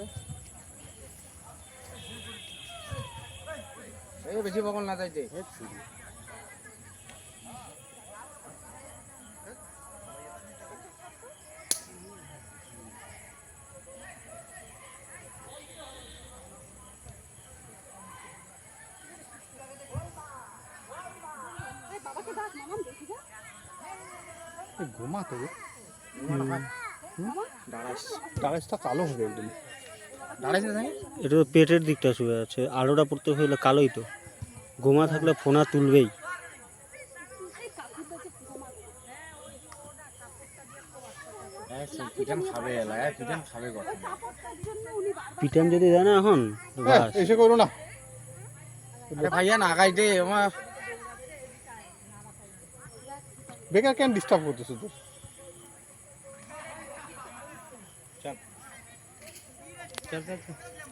হবে। এই বেশি বকল না তাইতে ঘুমাতে ডালাইসটা কালো হবে একদম। এটা তো পেটের দিকটা শুয়ে আছে আলোটা পড়তে হলে কালোই তো। গোমা থাকলে ফোনা তুলবেই। পিটান যদি দেয় না এখন এ, এসে করো না। ভাইয়া না দে আমার বেকার কেন ডিস্টার্ব করতেছো তো Gel gel gel.